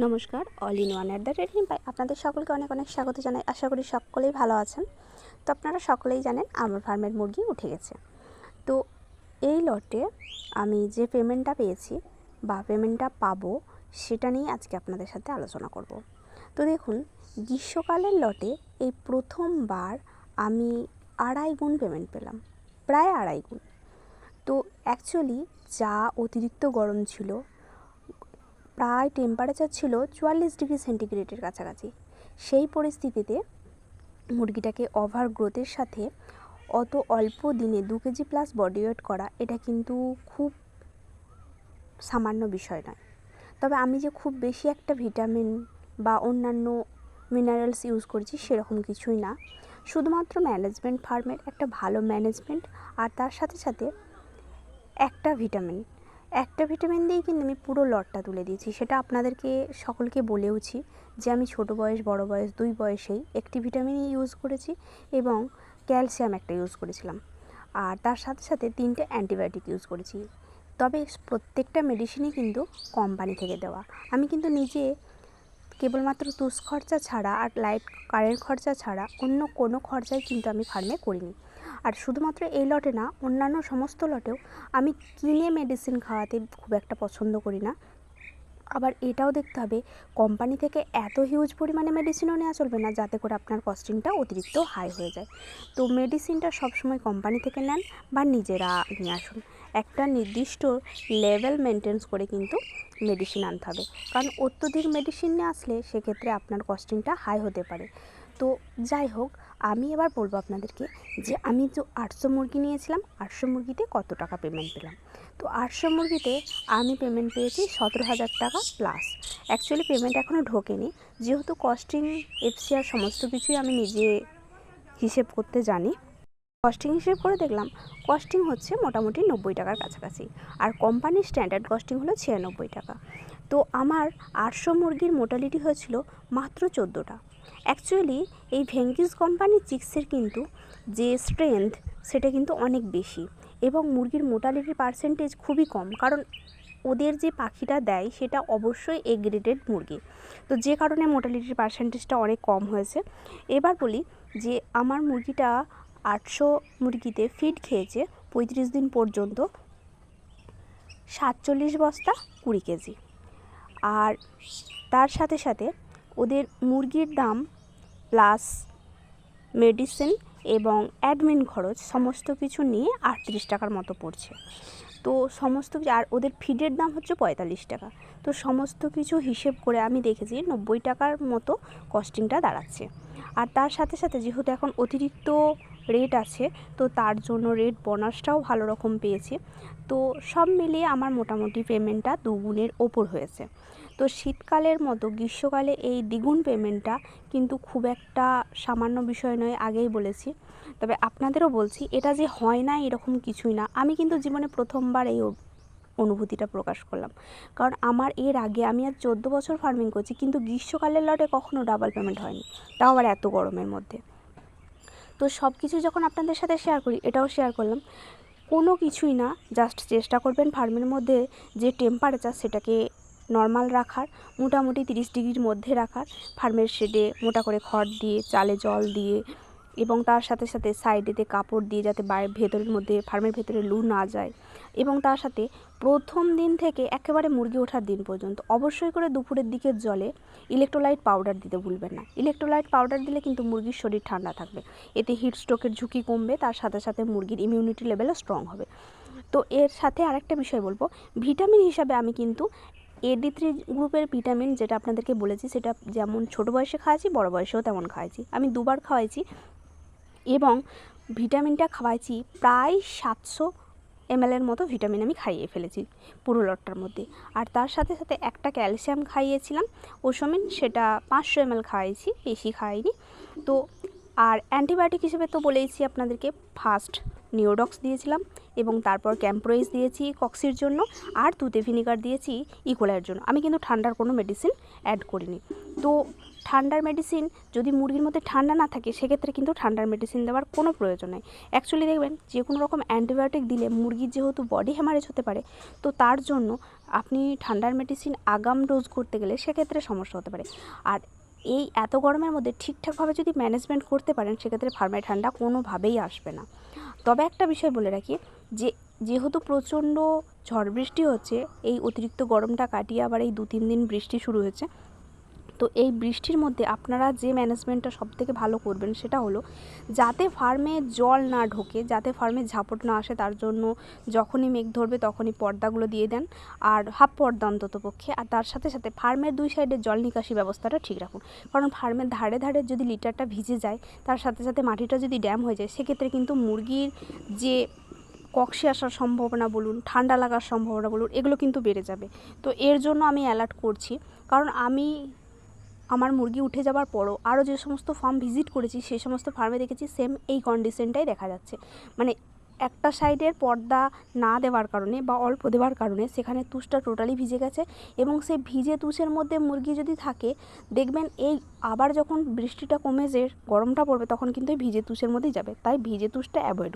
নমস্কার all in one at the rate pi আপনাদের সকলকে অনেক অনেক স্বাগত জানাই। আশা করি সকলেই ভালো আছেন। তো আপনারা সকলেই জানেন আমার ফার্মের মুরগি উঠে গেছে। তো এই লটে আমি যে পেমেন্টটা পেয়েছি বা পেমেন্টটা পাবো, সেটা নিয়ে আজকে আপনাদের সাথে আলোচনা করব। তো দেখুন, গ্রীষ্মকালের লটে এই প্রথমবার আমি আড়াই গুণ পেমেন্ট পেলাম, প্রায় আড়াই গুণ। তো অ্যাকচুয়ালি যা অতিরিক্ত গরম ছিল প্রায় টেম্পারেচার ছিল চুয়াল্লিশ ডিগ্রি সেন্টিগ্রেডের কাছাকাছি। সেই পরিস্থিতিতে মুরগিটাকে ওভার গ্রোথের সাথে অত অল্প দিনে দু কেজি প্লাস বডি ওয়েট করা, এটা কিন্তু খুব সামান্য বিষয় নয়। তবে আমি যে খুব বেশি একটা ভিটামিন বা অন্যান্য মিনারেলস ইউজ করেছি সেরকম কিছুই না। শুধুমাত্র ম্যানেজমেন্ট ফার্মের একটা ভালো ম্যানেজমেন্ট আর তার সাথে সাথে একটা ভিটামিন একটা ভিটামিন দিয়েই কিন্তু আমি পুরো লটটা তুলে দিয়েছি। সেটা আপনাদেরকে সকলকে বলেওছি যে আমি ছোট বয়স, বড় বয়স, দুই বয়সেই একটি ভিটামিনই ইউজ করেছি এবং ক্যালসিয়াম একটা ইউজ করেছিলাম। আর তার সাথে সাথে তিনটে অ্যান্টিবায়োটিক ইউজ করেছি। তবে প্রত্যেকটা মেডিসিনই কিন্তু কোম্পানি থেকে দেওয়া। আমি কিন্তু নিজে কেবলমাত্র তুষ খরচা ছাড়া আর লাইট কারেন্ট খরচা ছাড়া অন্য কোনো খরচাই কিন্তু আমি ফার্মে করিনি। আর শুধুমাত্র এই লটে না, অন্যান্য সমস্ত লটেও আমি কিনে মেডিসিন খাওয়াতে খুব একটা পছন্দ করি না। আবার এটাও দেখতে হবে কোম্পানি থেকে এত হিউজ পরিমাণে মেডিসিনও নেওয়া চলবে না, যাতে করে আপনার কস্টিংটা অতিরিক্ত হাই হয়ে যায়। তো মেডিসিনটা সবসময় কোম্পানি থেকে নেন বা নিজেরা নিয়ে আসুন। একটা নির্দিষ্ট লেভেল মেনটেন্স করে কিন্তু মেডিসিন আনতে হবে। কারণ অত্যধিক মেডিসিন নিয়ে আসলে সেক্ষেত্রে আপনার কস্টিংটা হাই হতে পারে। তো যাই হোক আমি এবার বলব আপনাদেরকে যে আমি যে আটশো মুরগি নিয়েছিলাম, আটশো মুরগিতে কত টাকা পেমেন্ট পেলাম? তো আটশো মুরগিতে আমি পেমেন্ট পেয়েছি সতেরো হাজার টাকা প্লাস অ্যাকচুয়ালি পেমেন্ট এখনও ঢোকেনি। যেহেতু কস্টিং এফসিআর সমস্ত কিছুই আমি নিজে হিসেব করতে জানি। কস্টিং হিসেব করে দেখলাম কস্টিং হচ্ছে মোটামুটি নব্বই টাকার কাছাকাছি। আর কোম্পানির স্ট্যান্ডার্ড কস্টিং হলো ছিয়ানব্বই টাকা। তো আমার আটশো মুরগির মোটালিটি হয়েছিল মাত্র চোদ্দোটা। অ্যাকচুয়ালি এই ভেঙ্কিস কোম্পানির চিক্সের কিন্তু যে স্ট্রেংথ সেটা কিন্তু অনেক বেশি এবং মুরগির মোটালিটির পার্সেন্টেজ খুবই কম। কারণ ওদের যে পাখিটা দেয়, সেটা অবশ্যই এ গ্রেডেড মুরগি। তো যে কারণে মোটালিটির পার্সেন্টেজটা অনেক কম হয়েছে। এবার বলি যে আমার মুরগিটা আটশো মুরগিতে ফিড খেয়েছে পঁয়ত্রিশ দিন পর্যন্ত সাতচল্লিশ বস্তা কুড়ি কেজি। আর তার সাথে সাথে ওদের মুরগির দাম প্লাস মেডিসিন এবং অ্যাডমিন খরচ সমস্ত কিছু নিয়ে আটত্রিশ টাকার মতো পড়ছে। তো সমস্ত কিছু, আর ওদের ফিডের দাম হচ্ছে পঁয়তাল্লিশ টাকা। তো সমস্ত কিছু হিসেব করে আমি দেখেছি নব্বই টাকার মতো কস্টিংটা দাঁড়াচ্ছে। আর তার সাথে সাথে যেহেতু এখন অতিরিক্ত রেট আছে, তো তার জন্য রেট বোনাসটাও ভালো রকম পেয়েছি। তো সব মিলিয়ে আমার মোটামুটি পেমেন্টটা দুগুণের ওপর হয়েছে। তো শীতকালের মতো, গ্রীষ্মকালে এই দ্বিগুণ পেমেন্টটা কিন্তু খুব একটা সামান্য বিষয় নয়, আগেই বলেছি। তবে আপনাদেরও বলছি, এটা যে হয় না এরকম কিছুই না। আমি কিন্তু জীবনে প্রথমবার এই অনুভূতিটা প্রকাশ করলাম। কারণ আমার এর আগে আমি আর চোদ্দ বছর ফার্মিং করছি, কিন্তু গ্রীষ্মকালের লটে কখনো ডাবল পেমেন্ট হয়নি। তাও আবার এত গরমের মধ্যে। তো সব কিছু যখন আপনাদের সাথে শেয়ার করি, এটাও শেয়ার করলাম। কোনো কিছুই না জাস্ট চেষ্টা করবেন ফার্মের মধ্যে যে টেম্পারেচার সেটাকে নর্মাল রাখার, মোটামুটি তিরিশ ডিগ্রির মধ্যে রাখার ফার্মের শেডে মোটা করে খড় দিয়ে, চালে জল দিয়ে, এবং তার সাথে সাথে সাইডেতে কাপড় দিয়ে যাতে বাইরে ভেতরের মধ্যে ফার্মের ভেতরে লু না যায়। এবং তার সাথে প্রথম দিন থেকে একেবারে মুরগি ওঠার দিন পর্যন্ত। অবশ্যই করে দুপুরের দিকের জলে ইলেকট্রোলাইট পাউডার দিতে ভুলবেন না। ইলেকট্রোলাইট পাউডার দিলে কিন্তু মুরগির শরীর ঠান্ডা থাকবে। এতে হিট স্ট্রোকের ঝুঁকি কমবে, তার সাথে সাথে মুরগির ইমিউনিটি লেভেলও স্ট্রং হবে। তো এর সাথে আরেকটা বিষয় বলব ভিটামিন হিসাবে আমি কিন্তু এডি থ্রি গ্রুপের ভিটামিন যেটা আপনাদেরকে বলেছি, সেটা যেমন ছোটো বয়সে খাওয়াইছি, বড় বয়সেও তেমন খাওয়াইছি। আমি দুবার খাওয়াইছি এবং ভিটামিনটা খাওয়াইছি প্রায় সাতশো এমএলের মতো ভিটামিন আমি খাইয়ে ফেলেছি পুরো লটটার মধ্যে। আর তার সাথে সাথে একটা ক্যালসিয়াম খাইয়েছিলাম, ওসমিন, সেটা পাঁচশো এমএল খাইয়েছি বেশি খাইনি। তো আর অ্যান্টিবায়োটিক হিসেবে তো বলেইছি আপনাদেরকে, ফার্স্ট নিওডক্স দিয়েছিলাম এবং তারপর ক্যাম্প্রোইজ দিয়েছি কক্সির জন্য আর তুতে ভিনিগার দিয়েছি ইকোলাইয়ের জন্য। আমি কিন্তু ঠান্ডার কোনো মেডিসিন অ্যাড করিনি। তো ঠান্ডার মেডিসিন যদি মুরগির মধ্যে ঠান্ডা না থাকে, সেক্ষেত্রে কিন্তু ঠান্ডার মেডিসিন দেওয়ার কোনো প্রয়োজন নেই। অ্যাকচুয়ালি দেখবেন যে কোনো রকম অ্যান্টিবায়োটিক দিলে মুরগির যেহেতু বডি হ্যামারেজ হতে পারে, তো তার জন্য আপনি ঠান্ডার মেডিসিন আগাম ডোজ করতে গেলে সেক্ষেত্রে সমস্যা হতে পারে। আর এই এত গরমের মধ্যে ঠিকঠাকভাবে যদি ম্যানেজমেন্ট করতে পারেন, সেক্ষেত্রে ফার্মায় ঠান্ডা কোনোভাবেই আসবে না। তবে একটা বিষয় বলে রাখি, যে যেহেতু প্রচণ্ড ঝড় বৃষ্টি হচ্ছে, এই অতিরিক্ত গরমটা কাটিয়ে আবার এই দু তিন দিন বৃষ্টি শুরু হয়েছে তো এই বৃষ্টির মধ্যে আপনারা যে ম্যানেজমেন্টটা সবথেকে ভালো করবেন সেটা হলো, যাতে ফার্মে জল না ঢোকে, যাতে ফার্মে ঝাপট না আসে, তার জন্য যখনই মেঘ ধরবে তখনই পর্দাগুলো দিয়ে দেন, আর হাফ পর্দা অন্তত পক্ষে, আর তার সাথে সাথে ফার্মের দুই সাইডে জল নিকাশি ব্যবস্থাটা ঠিক রাখুন। কারণ ফার্মের ধারে ধারে যদি লিটারটা ভিজে যায়, তার সাথে সাথে মাটিটা যদি ড্যাম হয়ে যায়, সেক্ষেত্রে কিন্তু মুরগির যে কক্সে আসার সম্ভাবনা বলুন, ঠান্ডা লাগার সম্ভাবনা বলুন, এগুলো কিন্তু বেড়ে যাবে। তো এর জন্য আমি অ্যালার্ট করছি। কারণ আমি আমার মুরগি উঠে যাবার পরও আরও যে সমস্ত ফার্ম ভিজিট করেছি সেই সমস্ত ফার্মে দেখেছি সেম এই কন্ডিশনটাই দেখা যাচ্ছে। মানে একটা সাইডের পর্দা না দেওয়ার কারণে বা অল্প দেওয়ার কারণে সেখানে তুষটা টোটালি ভিজে গেছে এবং সেই ভিজে তুষের মধ্যে মুরগি যদি থাকে, দেখবেন এই আবার যখন বৃষ্টিটা কমে যে গরমটা পড়বে তখন কিন্তু এই ভিজে তুষের মধ্যেই যাবে। তাই ভিজে তুষটা অ্যাভয়েড